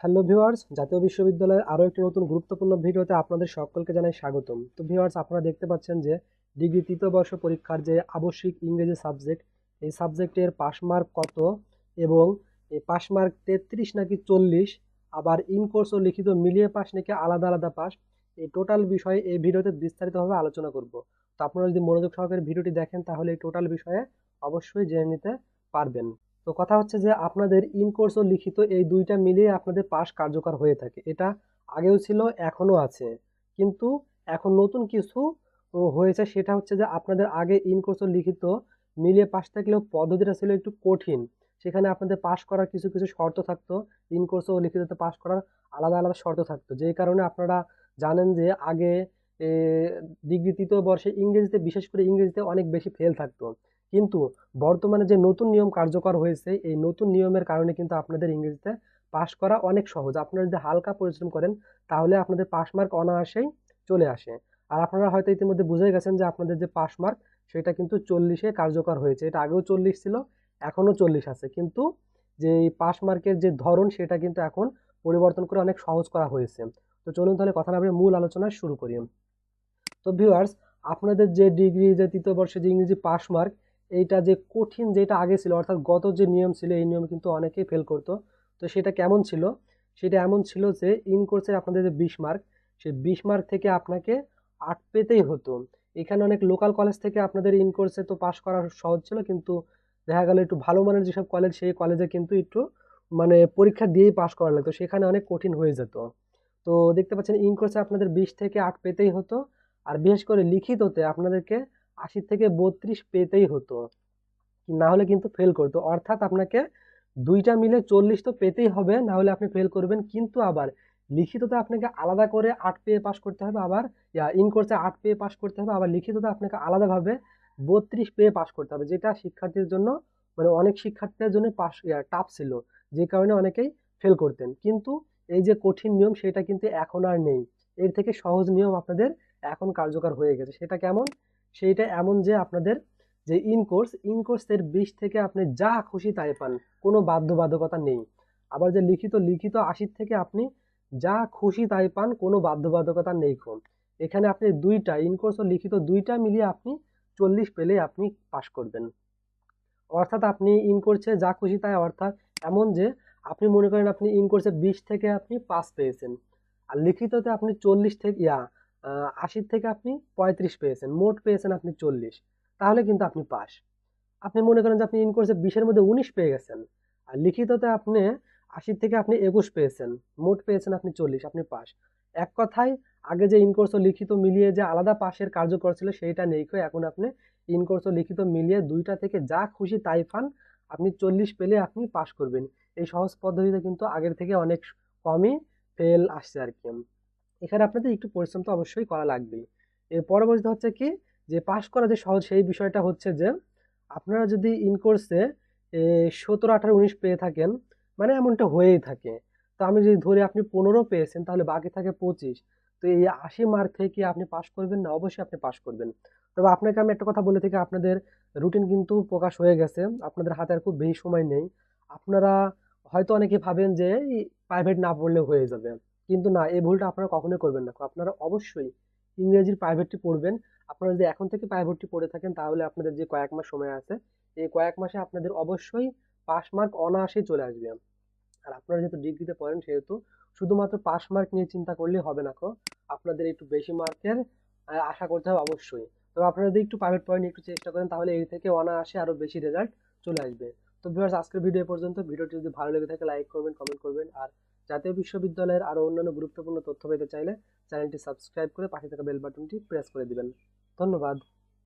Hello viewers জাতীয় বিশ্ববিদ্যালয়ের আরও একটি নতুন গুরুত্বপূর্ণ ভিডিওতে আপনাদের সকলকে জানাই স্বাগতম। তো ভিউয়ার্স আপনারা দেখতে পাচ্ছেন যে ডিগ্রি তৃতীয় বর্ষ পরীক্ষার যে আবশ্যিক ইংরেজি সাবজেক্ট, এই সাবজেক্টের পাস মার্ক কত এবং এই পাস মার্ক তেত্রিশ নাকি চল্লিশ, আবার ইন কোর্স ও লিখিত মিলিয়ে পাস নাকি আলাদা আলাদা পাস এই টোটাল বিষয়ে এই ভিডিওতে বিস্তারিতভাবে আলোচনা করব। তো, আপনারা যদি মনোযোগ সহকারে ভিডিওটি দেখেন, তাহলে এই টোটাল বিষয়ে অবশ্যই জেনে নিতে পারবেন। তো কথা হচ্ছে যে আপনাদের ইন কোর্স ও লিখিত এই দুইটা মিলিয়ে আপনাদের পাস কার্যকর হয়ে থাকে। এটা আগেও ছিল, এখনও আছে। কিন্তু এখন নতুন কিছু হয়েছে সেটা হচ্ছে যে আপনাদের আগে ইন কোর্স ও লিখিত মিলিয়ে পাস থাকলেও পদ্ধতিটা ছিল একটু কঠিন। সেখানে আপনাদের পাস করার কিছু কিছু শর্ত থাকতো। ইন কোর্স ও লিখিততে পাস করার আলাদা আলাদা শর্ত থাকতো। যেই কারণে আপনারা জানেন যে আগে ডিগ্রি তৃতীয় বর্ষে ইংরেজিতে, বিশেষ করে ইংরেজিতে অনেক বেশি ফেল থাকতো। কিন্তু বর্তমানে যে নতুন নিয়ম কার্যকর হয়েছে, এই নতুন নিয়মের কারণে কিন্তু আপনাদের ইংরেজিতে পাশ করা অনেক সহজ। আপনারা যদি হালকা পরিশ্রম করেন, তাহলে আপনাদের পাস মার্ক অনায়াসেই চলে আসে। আর আপনারা হয়তো ইতিমধ্যে বুঝে গেছেন যে আপনাদের যে পাস মার্ক, সেটা কিন্তু চল্লিশে কার্যকর হয়েছে। এটা আগেও চল্লিশ ছিল, এখনও চল্লিশ আছে। কিন্তু যে পাস মার্কের যে ধরন, সেটা কিন্তু এখন পরিবর্তন করে অনেক সহজ করা হয়েছে। তো চলুন তাহলে কথা না মূল আলোচনা শুরু করি। তো ভিউয়ার্স আপনাদের যে ডিগ্রি, যে তৃতীয় বর্ষে যে ইংরেজি পাস মার্ক এইটা যে কঠিন যেটা আগে ছিল, অর্থাৎ গত যে নিয়ম ছিল, এই নিয়ম কিন্তু অনেকেই ফেল করতো। তো সেটা কেমন ছিল? সেটা এমন ছিল যে ইন কোর্সের আপনাদের যে বিশ মার্ক সেই বিশ মার্ক থেকে আপনাকে আট পেতেই হতো। এখানে অনেক লোকাল কলেজ থেকে আপনাদের ইন কোর্সে তো পাশ করা সহজ ছিল, কিন্তু দেখা গেল একটু ভালো মানের যেসব কলেজ সেই কলেজে কিন্তু একটু মানে পরীক্ষা দিয়েই পাশ করা লাগতো। সেখানে অনেক কঠিন হয়ে যেত। তো দেখতে পাচ্ছেন ইন কোর্সে আপনাদের বিশ থেকে আট পেতেই হতো। আর বিশেষ করে লিখিততে আপনাদেরকে আশি থেকে বত্রিশ পেতেই হতো না হলে কিন্তু ফেল করতো। অর্থাৎ আপনাকে দুইটা মিলে চল্লিশ তো পেতেই হবে, না হলে আপনি ফেল করবেন। কিন্তু আবার লিখিততে আপনাকে আলাদা করে আট পেয়ে পাশ করতে হবে, আবার ইন কোর্সে আট পেয়ে পাশ করতে হবে, আবার লিখিততে আপনাকে আলাদাভাবে বত্রিশ পেয়ে পাশ করতে হবে, যেটা শিক্ষার্থীর জন্য মানে অনেক শিক্ষার্থীদের জন্য পাশ টাফ ছিল, যে কারণে অনেকেই ফেল করতেন। কিন্তু এই যে কঠিন নিয়ম, সেটা কিন্তু এখন আর নেই। এর থেকে সহজ নিয়ম আপনাদের এখন কার্যকর হয়ে গেছে। সেটা কেমন? সেইটা এমন যে আপনাদের যে ইন কোর্স ইন কোর্সের বিশ থেকে আপনি যা খুশি তাই পান, কোনো বাধ্যবাধকতা নেই। আবার যে লিখিত লিখিত আশির থেকে আপনি যা খুশি তাই পান, কোনো বাধ্যবাধকতা নেই কোন এখানে আপনি দুইটা ইন কোর্স ও লিখিত দুইটা মিলিয়ে আপনি চল্লিশ পেলে আপনি পাশ করবেন। অর্থাৎ আপনি ইন কোর্সে যা খুশি তাই, অর্থাৎ এমন যে আপনি মনে করেন আপনি ইন কোর্সে বিশ থেকে আপনি পাস পেয়েছেন। আর লিখিততে আপনি চল্লিশ থেকে, ইয়া আশির থেকে আপনি পঁয়ত্রিশ পেয়েছেন, মোট পেয়েছেন আপনি চল্লিশ, তাহলে কিন্তু আপনি পাস। আপনি মনে করেন যে আপনি ইন কোর্সে বিশের মধ্যে উনিশ পেয়ে গেছেন, আর লিখিততে আপনি আশির থেকে আপনি একুশ পেয়েছেন, মোট পেয়েছেন আপনি চল্লিশ, আপনি পাস। এক কথায়, আগে যে ইনকোর্স ও লিখিত মিলিয়ে যে আলাদা পাশের কার্যকর ছিল সেইটা নেই এখন আপনি ইনকোর্স ও লিখিত মিলিয়ে দুইটা থেকে যা খুশি তাই ফান আপনি চল্লিশ পেলে আপনি পাস করবেন। এই সহজ পদ্ধতিতে কিন্তু আগের থেকে অনেক কমই ফেল আসছে আর কি। এখানে আপনাদের একটু পরিশ্রম তো অবশ্যই করা লাগবেই। এর পরবর্তীতে হচ্ছে কি যে পাস করা যে সহজ, সেই বিষয়টা হচ্ছে যে, আপনারা যদি ইন কোর্সে সতেরো, আঠারো, উনিশ পেয়ে থাকেন মানে এমনটা হয়েই থাকে। তো আমি যদি ধরি আপনি পনেরো পেয়েছেন, তাহলে বাকি থাকে পঁচিশ। তো এই আশি মার্ক থেকে আপনি পাস করবেন না, অবশ্যই আপনি পাস করবেন। তবে আপনাকে আমি একটা কথা বলে থেকে, আপনাদের রুটিন কিন্তু প্রকাশ হয়ে গেছে। আপনাদের হাতে আর খুব বেশি সময় নেই। আপনারা হয়তো অনেকে ভাবেন যে প্রাইভেট না পড়লে হয়ে যাবে। কিন্তু না, এই ভুলটা আপনারা কখনোই করবেন না। আপনারা অবশ্যই ইংরেজির প্রাইভেটটি পড়বেন। আপনারা যদি এখন থেকে প্রাইভেটটি পড়ে থাকেন, তাহলে আপনাদের যে কয়েক মাস সময় আছে, এই কয়েক মাসে আপনাদের অবশ্যই পাস মার্ক অনায়াসেই চলে আসবে। আর আপনারা যেহেতু ডিগ্রিতে পড়েন, সেহেতু শুধুমাত্র পাস মার্ক নিয়ে চিন্তা করলেই হবে না কো। আপনাদের একটু বেশি মার্কের আশা করতে হবে অবশ্যই। তবে আপনারা যদি একটু প্রাইভেট পড়েন, একটু চেষ্টা করেন, তাহলে এই থেকে অনায়াসে আরও বেশি রেজাল্ট চলে আসবে। তো ভিউয়ার্স আজকের ভিডিও পর্যন্ত। ভিডিওটি যদি ভালো লেগে থাকে লাইক করবেন কমেন্ট করবেন। আর জাতীয় বিশ্ববিদ্যালয়ের আরও অন্যান্য গুরুত্বপূর্ণ তথ্য পেতে চাইলে চ্যানেলটি সাবস্ক্রাইব করে পাশে থাকা বেল বাটনটি প্রেস করে দিবেন। ধন্যবাদ।